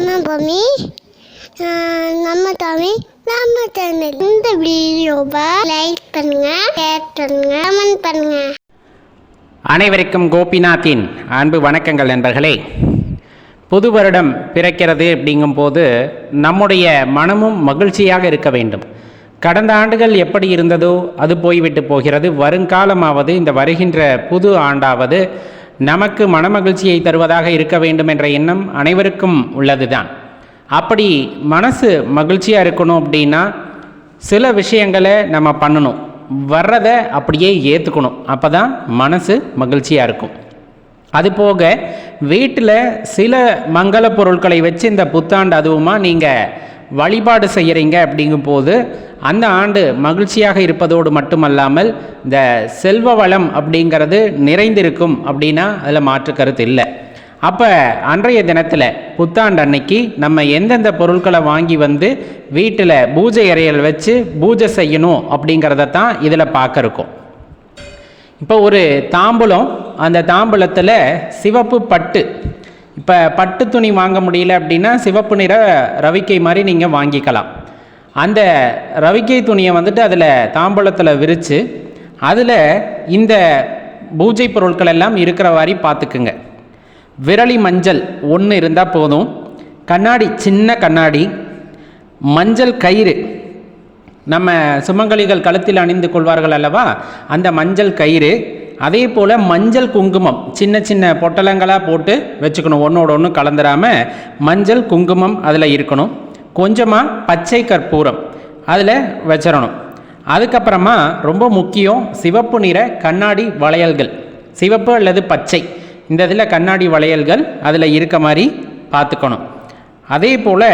நம்ம பூமி நம்ம தமிழ் நம்ம சேனல் இந்த வீடியோவை லைக் பண்ணுங்க ஷேர் பண்ணுங்க கமெண்ட் பண்ணுங்க. அனைவருக்கும் கோபிநாத்தின் அன்பு வணக்கங்கள் நண்பர்களே. புது வருடம் பிறக்கிறது அப்படிங்கும்போது நம்முடைய மனமும் மகிழ்ச்சியாக இருக்க வேண்டும். கடந்த ஆண்டுகள் எப்படி இருந்ததோ அது போய்விட்டு போகிறது. வருங்காலமாவது இந்த வருகின்ற புது ஆண்டாவது நமக்கு மனமகிழ்ச்சியை தருவதாக இருக்க வேண்டும் என்ற எண்ணம் அனைவருக்கும் உள்ளதுதான். அப்படி மனசு மகிழ்ச்சியாக இருக்கணும் அப்படின்னா சில விஷயங்களை நம்ம பண்ணணும். வர்றதை அப்படியே ஏற்றுக்கணும் அப்போ தான் மனசு மகிழ்ச்சியாக இருக்கும். அதுபோக வீட்டில் சில மங்கள பொருட்களை வச்சு இந்த புத்தாண்டு அதுவுமா நீங்கள் வழிபாடு செய்கிறீங்க அப்படிங்கும்போது அந்த ஆண்டு மகிழ்ச்சியாக இருப்பதோடு மட்டுமல்லாமல் இந்த செல்வ வளம் அப்படிங்கிறது நிறைந்திருக்கும் அப்படின்னா அதில் மாற்று கருத்து இல்லை. அப்போ அன்றைய தினத்தில் புத்தாண்டு அன்னைக்கு நம்ம எந்தெந்த பொருட்களை வாங்கி வந்து வீட்டில் பூஜை அறையில் வச்சு பூஜை செய்யணும் அப்படிங்கிறத தான் இதில் பார்க்க இப்போ ஒரு தாம்பூலம் அந்த தாம்பூலத்தில் சிவப்பு பட்டு இப்போ பட்டு துணி வாங்க முடியல அப்படின்னா சிவப்பு நிற ரவிக்கை மாதிரி நீங்கள் வாங்கிக்கலாம். அந்த ரவிக்கை துணியை வந்துட்டு அதில் தாம்பூலத்தில் விரித்து அதில் இந்த பூஜை பொருட்கள் எல்லாம் இருக்கிற மாதிரி பார்த்துக்குங்க. விரலி மஞ்சள் ஒன்று இருந்தால் போதும். கண்ணாடி சின்ன கண்ணாடி மஞ்சள் கயிறு. நம்ம சுமங்கலிகள் கழுத்தில் அணிந்து கொள்வார்கள் அல்லவா? அந்த மஞ்சள் கயிறு அதே போல் மஞ்சள் குங்குமம் சின்ன சின்ன பொட்டலங்களாக போட்டு வச்சுக்கணும். ஒன்றோட ஒன்று கலந்துடாமல் மஞ்சள் குங்குமம் அதில் இருக்கணும். கொஞ்சமாக பச்சை கற்பூரம் அதில் வச்சிடணும் அதுக்கப்புறமா ரொம்ப முக்கியம் சிவப்பு நிற கண்ணாடி வளையல்கள். சிவப்பு அல்லது பச்சை இந்த இதில் கண்ணாடி வளையல்கள் அதில் இருக்க மாதிரி பார்த்துக்கணும். அதே போல்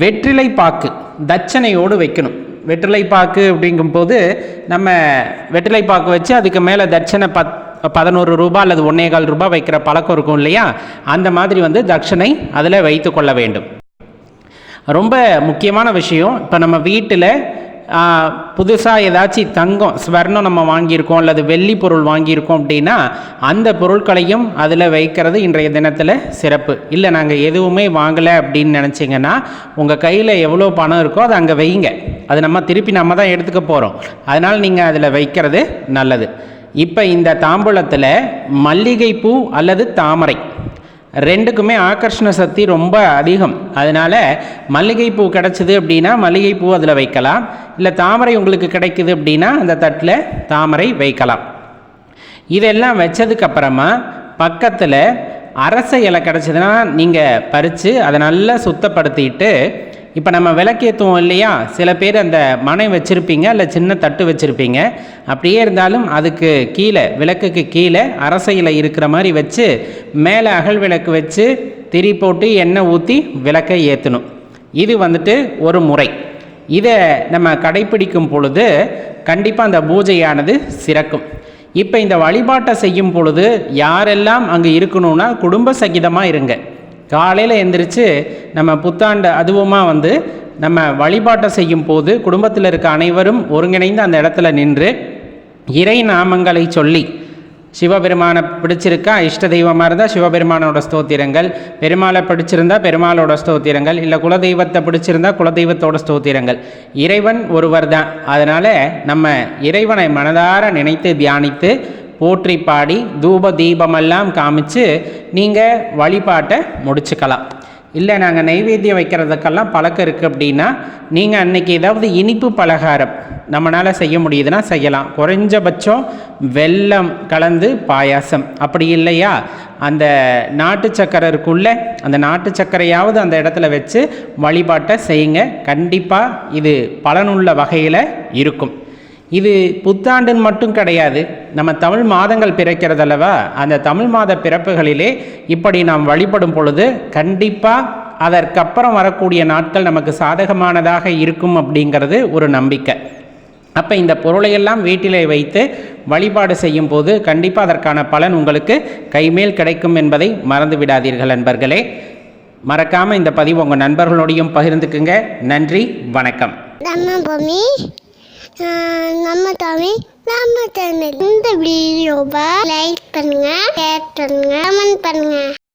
வெற்றிலை பாக்கு தட்சணையோடு வைக்கணும். வெற்றிலை பாக்கு அப்படிங்கும்போது நம்ம வெற்றிலை பாக்கு வச்சு அதுக்கு மேலே தட்சணை பத் பதினோரு ரூபாய் அல்லது ஒன்னேகால் ரூபாய் வைக்கிற பழக்கம் இருக்கும் இல்லையா? அந்த மாதிரி வந்து தட்சணை அதில் வைத்து கொள்ள வேண்டும். ரொம்ப முக்கியமான விஷயம் இப்போ நம்ம வீட்டில் புதுசாக ஏதாச்சும் தங்கம் ஸ்வர்ணம் நம்ம வாங்கியிருக்கோம் அல்லது வெள்ளி பொருள் வாங்கியிருக்கோம் அப்படின்னா அந்த பொருட்களையும் அதில் வைக்கிறது இன்றைய தினத்தில் சிறப்பு. இல்லை நாங்கள் எதுவுமே வாங்கலை அப்படின்னு நினச்சிங்கன்னா உங்கள் கையில் எவ்வளோ பணம் இருக்கோ அதை அங்கே வைங்க. அது நம்ம திருப்பி நம்ம தான் எடுத்துக்க போகிறோம் அதனால் நீங்கள் அதில் வைக்கிறது நல்லது. இப்போ இந்த தாம்பூலத்தில் மல்லிகைப்பூ அல்லது தாமரை ரெண்டுக்குமே ஆகர்ஷண சக்தி ரொம்ப அதிகம். அதனால் மல்லிகைப்பூ கிடச்சிது அப்படின்னா மல்லிகைப்பூ அதில் வைக்கலாம். இல்லை தாமரை உங்களுக்கு கிடைக்குது அப்படின்னா அந்த தட்டில் தாமரை வைக்கலாம். இதெல்லாம் வச்சதுக்கப்புறமா பக்கத்தில் அரச இலை கிடச்சதுன்னா நீங்கள் பறித்து அதை நல்லா சுத்தப்படுத்திட்டு இப்போ நம்ம விளக்கேற்றுவோம் இல்லையா? சில பேர் அந்த மனை வச்சுருப்பீங்க இல்லை சின்ன தட்டு வச்சுருப்பீங்க. அப்படியே இருந்தாலும் அதுக்கு கீழே விளக்குக்கு கீழே அரசையில் இருக்கிற மாதிரி வச்சு மேலே அகல் விளக்கு வச்சு திரி போட்டு எண்ணெய் ஊற்றி விளக்கை ஏற்றணும் இது வந்துட்டு ஒரு முறை. இதை நம்ம கடைப்பிடிக்கும் பொழுது கண்டிப்பாக அந்த பூஜையானது சிறக்கும். இப்போ இந்த வழிபாட்டை செய்யும் பொழுது யாரெல்லாம் அங்கே இருக்கணும்னா குடும்ப சகிதமாக இருங்க. காலையில் எந்திரிச்சு நம்ம புத்தாண்டு அதுவுமா வந்து நம்ம வழிபாட்டை செய்யும் போது குடும்பத்தில் இருக்க அனைவரும் ஒருங்கிணைந்து அந்த இடத்துல நின்று இறை நாமங்களை சொல்லி சிவபெருமானை பிடிச்சிருக்கா? இஷ்ட தெய்வமாக இருந்தால் சிவபெருமானோட ஸ்தோத்திரங்கள் பெருமாளை பிடிச்சிருந்தா பெருமாளோட ஸ்தோத்திரங்கள் இல்லை குலதெய்வத்தை பிடிச்சிருந்தா குலதெய்வத்தோட ஸ்தோத்திரங்கள். இறைவன் ஒருவர் தான் அதனால் நம்ம இறைவனை மனதார நினைத்து தியானித்து போற்றி பாடி தூப தீபமெல்லாம் காமிச்சு நீங்கள் வழிபாட்டை முடிச்சுக்கலாம். இல்லை நாங்கள் நைவேத்தியம் வைக்கிறதுக்கெல்லாம் பழக்கம் இருக்குது அப்படின்னா நீங்கள் அன்னைக்கு ஏதாவது இனிப்பு பலகாரம் நம்மளால் செய்ய முடியுதுன்னா செய்யலாம். குறைஞ்சபட்சம் வெல்லம் கலந்து பாயாசம். அப்படி இல்லையா? அந்த நாட்டு சக்கரை இருக்குள்ள அந்த நாட்டு சர்க்கரையாவது அந்த இடத்துல வச்சு வழிபாட்டை செய்யுங்க. கண்டிப்பாக இது பலனுள்ள வகையில் இருக்கும். இது புத்தாண்டுன்னு மட்டும் கிடையாது நம்ம தமிழ் மாதங்கள் பிறக்கிறதல்லவா? அந்த தமிழ் மாத பிறப்புகளிலே இப்படி நாம் வழிபடும் பொழுது கண்டிப்பாக அதற்கப்புறம் வரக்கூடிய நாட்கள் நமக்கு சாதகமானதாக இருக்கும் அப்படிங்கிறது ஒரு நம்பிக்கை. அப்போ இந்த பொருளையெல்லாம் வீட்டிலே வைத்து வழிபாடு செய்யும் போது கண்டிப்பாக அதற்கான பலன் உங்களுக்கு கைமேல் கிடைக்கும் என்பதை மறந்து விடாதீர்கள் நண்பர்களே. மறக்காமல் இந்த பதிவு உங்கள் நண்பர்களோடையும் பகிர்ந்துக்குங்க. நன்றி வணக்கம். நம்ம நம்ம தமிழ் நம்ம சேனல் இந்த வீடியோவை லைக் பண்ணுங்க ஷேர் பண்ணுங்க கமெண்ட் பண்ணுங்க.